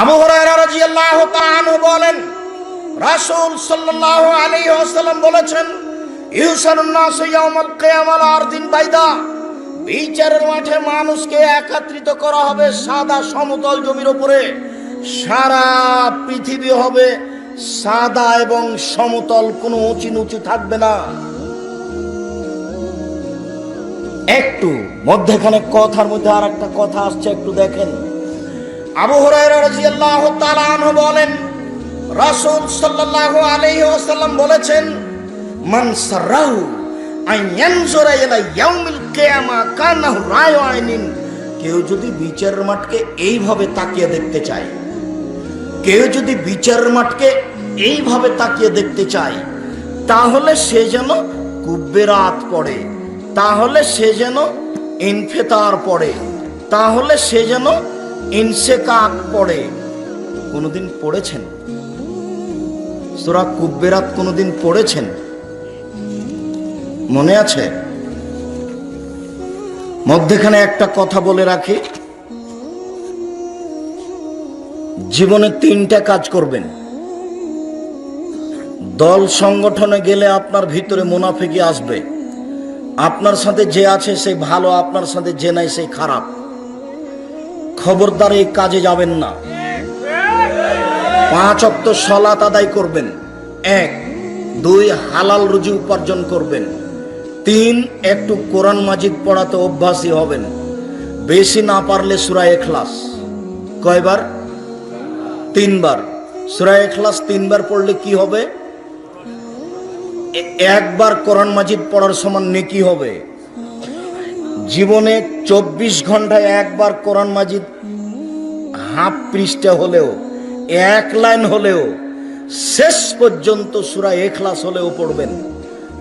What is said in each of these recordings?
আবু হুরায়রা রাদিয়াল্লাহু তাআলা বলেন, রাসূল সাল্লাল্লাহু আলাইহি ওয়াসাল্লাম বলেছেন, ইউসারুন নাস ইয়াউমাল কিয়ামাল আরদিন বাইদা, বিচারের মাঠে মানুষকে একত্রিত করা হবে সাদা সমতল জমির উপরে, সারা পৃথিবী হবে সাদা এবং সমতল, কোনো উঁচু নিচু থাকবে না। একটু মধ্যেখানে কথার মধ্যে আর একটা কথা আসছে, একটু দেখেন। আবু হুরায়রা রাদিয়াল্লাহু তাআলা বলেন, রাসূল সাল্লাল্লাহু আলাইহি ওয়াসাল্লাম বলেছেন, মান সারাহু আন ইয়ানজুরা ইলা ইয়াউমিল কিয়ামা কানাহু রায়ু আইনিন কেউ যদি বিচারের মাঠকে এইভাবে তাকিয়ে দেখতে চায়, কেউ যদি বিচারের মাঠকে এইভাবে তাকিয়ে দেখতে চায়, তাহলে সে যেন কুব্বেরাত পড়ে, তাহলে সে যেন ইনফেতার পড়ে, তাহলে সে যেন ইনসেকাক পড়ে। কোনোদিন পড়েছেন? সুরা কুব্বেরাত কোনোদিন পড়েছেন? মনে আছে? মধ্যেখানে একটা কথা বলে রাখি। জীবনে তিনটা কাজ করবেন। দল সংগঠনে গেলে আপনার ভিতরে মুনাফিকি আসবে। আপনার সাথে যে আছে সে ভালো, আপনার সাথে যে নাই সেই খারাপ। খবরদার এই কাজে যাবেন না। পাঁচ অক্ত সলাত আদায় করবেন। এক, দুই, হালাল রুজি উপার্জন করবেন। তিন, একটু কোরআন মাজিদ পড়াতে অভ্যাসী হবেন। বেশি না পারলে সুরা এখলাস কয়বার? তিনবার। সুরা এখলাস তিনবার পড়লে কি হবে? একবার কোরআন মাজিদ পড়ার সমান নেকি হবে। জীবনে চব্বিশ ঘন্টায় একবার কোরআন মাজিদ হাফ পৃষ্ঠা হলেও, এক লাইন হলেও, শেষ পর্যন্ত সুরা এখলাস হলেও পড়বেন।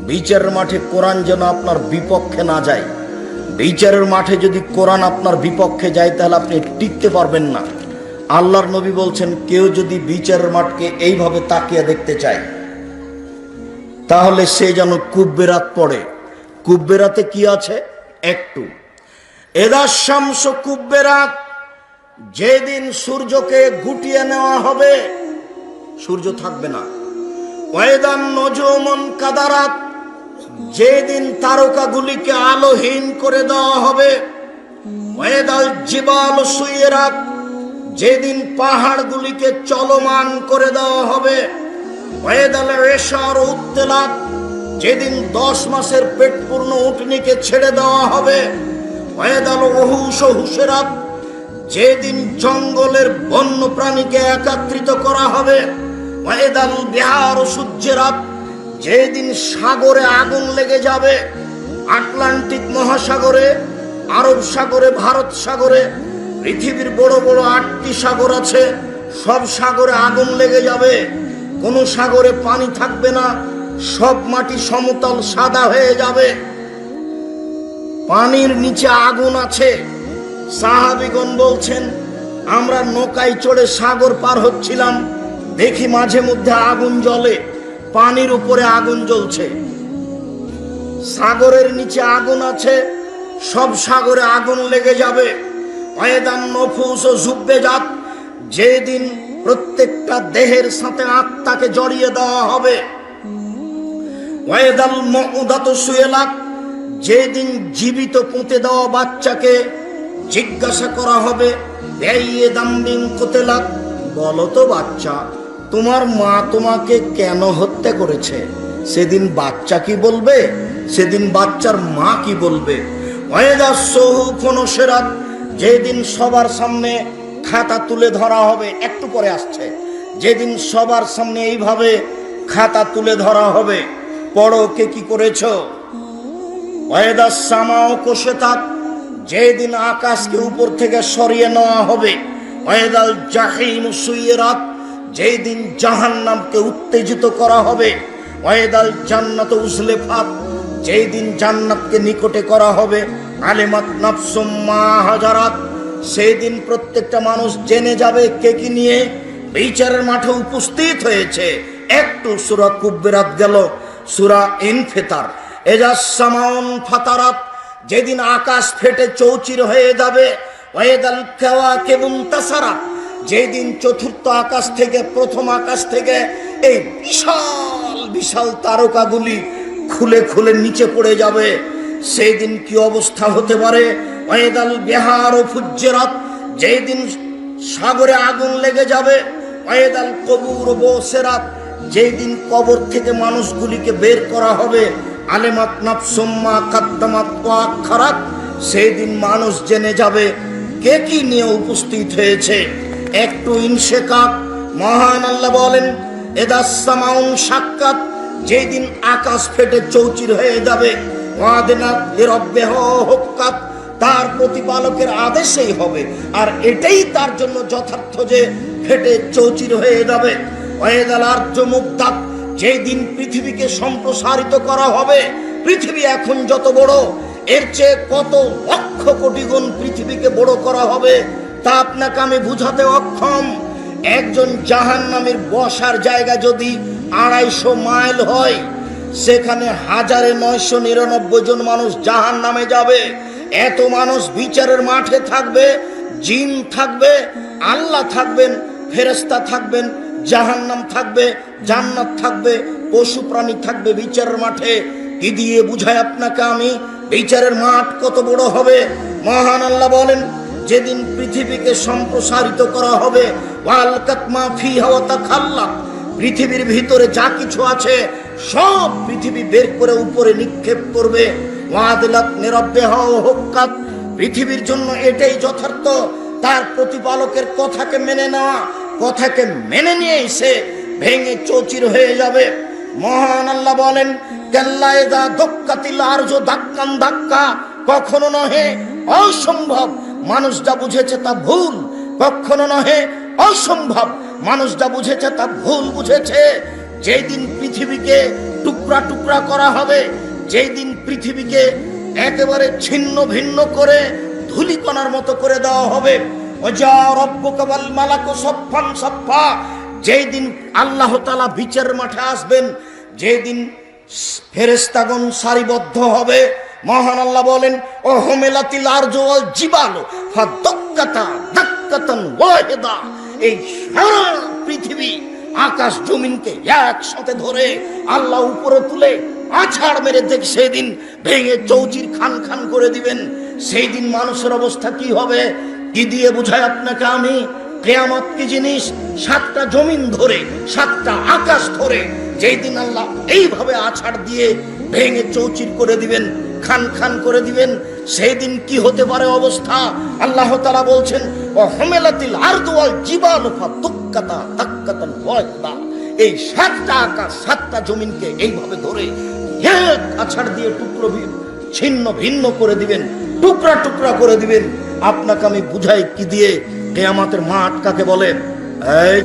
বিচারের মাঠে কোরআন যেন আপনার বিপক্ষে না যায়। বিচারের মাঠে যদি কোরআন আপনার বিপক্ষে যায়, তাহলে আপনি টিকতে পারবেন না। আল্লাহর নবী বলছেন, কেউ যদি বিচারের মাঠকে এইভাবে তাকিয়ে দেখতে চায়, তাহলে সে যেন কুব্বেরাত পড়ে। কুব্বেরাতে কি আছে? একটু। এদা শামস কুব্বেরাত, যেদিন সূর্যকে গুটিয়ে নেওয়া হবে, সূর্য থাকবে না। ওয়েদান নজমন কাদারাত, যেদিন তারকাগুলিকে আলোহীন করে দেওয়া হবে ওয়েদাল জিবাল সুয়েরাত যেদিন পাহাড়গুলিকে চলমান করে দেওয়া হবে ওয়েদাল রেশার উত্তেলাত যেদিন দশ মাসের পেট পূর্ণ উটনিকে ছেড়ে দেওয়া হবে অহুস যেদিন জঙ্গলের বন্য প্রাণীকে একত্রিত করা হবে যেদিন সাগরে আগুন লেগে যাবে, আটলান্টিক মহাসাগরে, আরব সাগরে, ভারত সাগরে, পৃথিবীর বড় বড় আটটি সাগর আছে, সব সাগরে আগুন লেগে যাবে, কোনো সাগরে পানি থাকবে না সব মাটি সমতল সাদা হয়ে যাবে। পানির নিচে আগুন আছে। সাহাবিগণ বলছেন, আমরা নৌকায় চড়ে সাগর পার হচ্ছিলাম। দেখি মাঝে মধ্যে আগুন জ্বলে, পানির উপরে আগুন জ্বলছে। সাগরের নিচে আগুন আছে, সব সাগরে আগুন লেগে যাবে। অয়েদান যেদিন প্রত্যেকটা দেহের সাথে আত্মাকে জড়িয়ে দেওয়া হবে যেদিন জীবিত পুঁতে দেওয়া বাচ্চাকে জিজ্ঞাসা করা হবে দাম্বিং কোতেলাত? বলো তো বাচ্চা, তোমার মা তোমাকে কেন হত্যা করেছে? সেদিন বাচ্চা কি বলবে? সেদিন বাচ্চার মা কি বলবে? সহু যেদিন সবার সামনে খাতা তুলে ধরা হবে, একটু পরে আসছে, যেদিন সবার সামনে এইভাবে খাতা তুলে ধরা হবে পড়ো কে কি করেছ? সামাও কোষে থাক, যেদিন আকাশকে উপর থেকে সরিয়ে নেওয়া হবে। ওয়েদাল জাহিম সুইয়েরাত যেই দিন জাহান্নামকে উত্তেজিত করা হবে। ওয়েদাল জান্নাত উসলেফাত যেই দিন জান্নাতকে নিকটে করা হবে। আলেমাত নাফসুম্মা হাজারাত সেই দিন প্রত্যেকটা মানুষ জেনে যাবে কে কি নিয়ে বিচারের মাঠে উপস্থিত হয়েছে। একটু সুরা কুব্বেরাত গেল সুরা ইনফেতার। এজা সামাউন ফাতারাত, যেদিন আকাশ ফেটে চৌচির হয়ে যাবে ওয়েদাল কেওয়া কেবুন তাসারা যেই দিন চতুর্থ আকাশ থেকে প্রথম আকাশ থেকে এই বিশাল বিশাল তারকাগুলি খুলে খুলে নিচে পড়ে যাবে সেই দিন কি অবস্থা হতে পারে? ওয়েদাল বিহার ও ফুজ্জেরাত যেই দিন সাগরে আগুন লেগে যাবে ওয়েদাল কবুর ও বসেরাত যেই দিন কবর থেকে মানুষগুলিকে বের করা হবে, আলেমাত নাফসুম্মা কাদ্দামাত খারাপ সেই দিন মানুষ জেনে যাবে কে কি নিয়ে উপস্থিত হয়েছে। একটু ইনশেকাত, মহান আল্লাহ বলেন এদাসামাউন সাক্ষাৎ যেই দিন আকাশ ফেটে চৌচির হয়ে যাবে ওয়াদেনাত লিরব্বিহ হুক্কাত, তার প্রতিপালকের আদেশেই হবে। আর এটাই তার জন্য যথার্থ যে ফেটে চৌচির হয়ে যাবে। মুক্তাত যেই দিন পৃথিবীকে সম্প্রসারিত করা হবে, পৃথিবী এখন যত বড়, এর চেয়ে কত লক্ষ কোটি গুণ পৃথিবীকে বড় করা হবে, তা আপনাকে আমি বুঝাতে অক্ষম। একজন জাহান নামের বসার জায়গা যদি আড়াইশো মাইল হয়, সেখানে হাজারে নয়শো নিরানব্বই জন মানুষ জাহান নামে যাবে। এত মানুষ বিচারের মাঠে থাকবে, জিন থাকবে, আল্লাহ থাকবেন ফেরেস্তা থাকবেন জাহান্নাম থাকবে, জান্নাত থাকবে, পশু প্রাণী থাকবে বিচারের মাঠে। কি দিয়ে বুঝায় আপনাকে আমি? বিচারের মাঠ কত বড় হবে? মহান আল্লাহ বলেন, যেদিন পৃথিবীকে সম্প্রসারিত করা হবে পৃথিবীর ভিতরে যা কিছু আছে, সব পৃথিবী বের করে উপরে নিক্ষেপ করবে। পৃথিবীর জন্য এটাই যথার্থ। তার প্রতিপালকের কথাকে মেনে নেওয়া কথাকে মেনে নিয়ে এসে ভেঙে চচির হয়ে যাবে। মহান আল্লাহ বলেন ধাক্কান ধাক্কা, কখনো নহে অসম্ভব মানুষ যা বুঝেছে তা ভুল, কখনো নহে অসম্ভব মানুষ যা বুঝেছে তা ভুল বুঝেছে। যেই দিন পৃথিবীকে টুকরা টুকরা করা হবে, যেই দিন পৃথিবীকে একেবারে ছিন্ন ভিন্ন করে ধুলিকণার মতো করে দেওয়া হবে যেই দিন আল্লাহ তালা বিচারের মাঠে আসবেন যেই দিন সারিবদ্ধ হবে, মহান আল্লাহ বলেন, ও হোমেলাতিল আর্য জীবালো এই সারা পৃথিবী আকাশ জমিনকে একসাথে ধরে আল্লাহ উপরে তুলে আছাড় মেরে দেখ সেদিন ভেঙে চৌচির খান খান করে দিবেন। সেই দিন মানুষের অবস্থা কি হবে? কি দিয়ে বুঝায় আপনাকে আমি? কেয়ামত কি জিনিস? সাতটা জমিন ধরে, সাতটা আকাশ ধরে যেই দিন আল্লাহ এইভাবে আছাড় দিয়ে ভেঙে চৌচির করে দিবেন, খান খান করে দিবেন সেই দিন কি হতে পারে অবস্থা? আল্লাহ তারা বলছেন ও হমেলাতিল জীবানুফা তাক্কাতান ওয়াহিদা এই সাতটা আকাশ, সাতটা জমিনকে এইভাবে ধরে আছাড় দিয়ে টুকরো ছিন্ন ভিন্ন করে দিবেন, টুকরা টুকরা করে দিবেন। আপনাকে আমি বুঝাই কি দিয়ে কেয়ামাতের মাঠ কাকে বলে? এই